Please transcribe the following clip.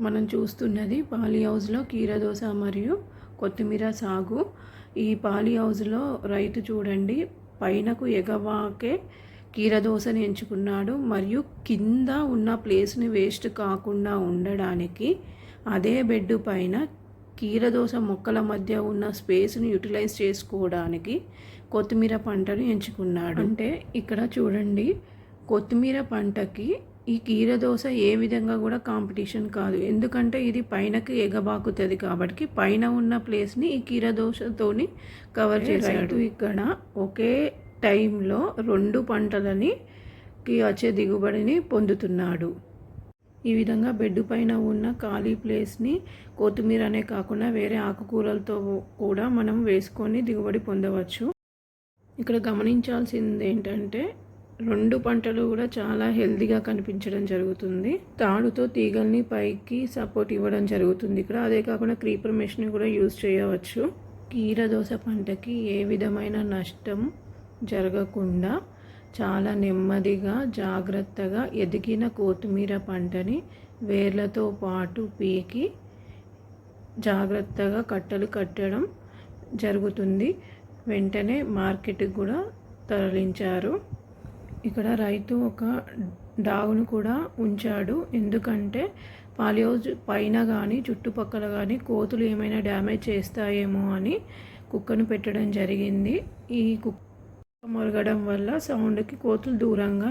మనం చూస్తున్నది పాలీ హౌస్లో కీరదోస మరియు కొత్తిమీర సాగు. ఈ పాలీ హౌస్లో రైతు చూడండి పైనకు ఎగవాకే కీరదోసని ఎంచుకున్నాడు. మరియు కింద ఉన్న ప్లేస్ని వేస్ట్ కాకుండా ఉండడానికి అదే బెడ్ పైన కీరదోస మొక్కల మధ్య ఉన్న స్పేస్ని యూటిలైజ్ చేసుకోవడానికి కొత్తిమీర పంటను ఎంచుకున్నాడు. అంటే ఇక్కడ చూడండి కొత్తిమీర పంటకి ఈ కీరదోస ఏ విధంగా కూడా కాంపిటీషన్ కాదు. ఎందుకంటే ఇది పైనకి ఎగబాకుతుంది కాబట్టి పైన ఉన్న ప్లేస్ని ఈ కీరదోసతోని కవర్ చేశాడు ఇక్కడ ఒకే టైంలో రెండు పంటలని కి వచ్చే దిగుబడిని పొందుతున్నాడు. ఈ విధంగా బెడ్ పైన ఉన్న ఖాళీ ప్లేస్ని కొత్తిమీర అనే కాకుండా వేరే ఆకుకూరలతో కూడా మనం వేసుకొని దిగుబడి పొందవచ్చు. ఇక్కడ గమనించాల్సింది ఏంటంటే రెండు పంటలు కూడా చాలా హెల్దీగా కనిపించడం జరుగుతుంది. తాడుతో తీగల్ని పైకి సపోర్ట్ ఇవ్వడం జరుగుతుంది ఇక్కడ. అదే కాకుండా క్రీపర్ మెషిన్ కూడా యూజ్ చేయవచ్చు. కీరదోస పంటకి ఏ విధమైన నష్టం జరగకుండా చాలా నెమ్మదిగా జాగ్రత్తగా ఎదిగిన కొత్తిమీర పంటని వేర్లతో పాటు పీకి జాగ్రత్తగా కట్టలు కట్టడం జరుగుతుంది. వెంటనే మార్కెట్కి కూడా తరలించారు. ఇక్కడ రైతు ఒక డాగును కూడా ఉంచాడు. ఎందుకంటే పాలియోజ్ పైన కానీ చుట్టుపక్కల కానీ కోతులు ఏమైనా డ్యామేజ్ చేస్తాయేమో అని కుక్కను పెట్టడం జరిగింది. ఈ కుక్క మొరగడం వల్ల సౌండ్కి కోతులు దూరంగా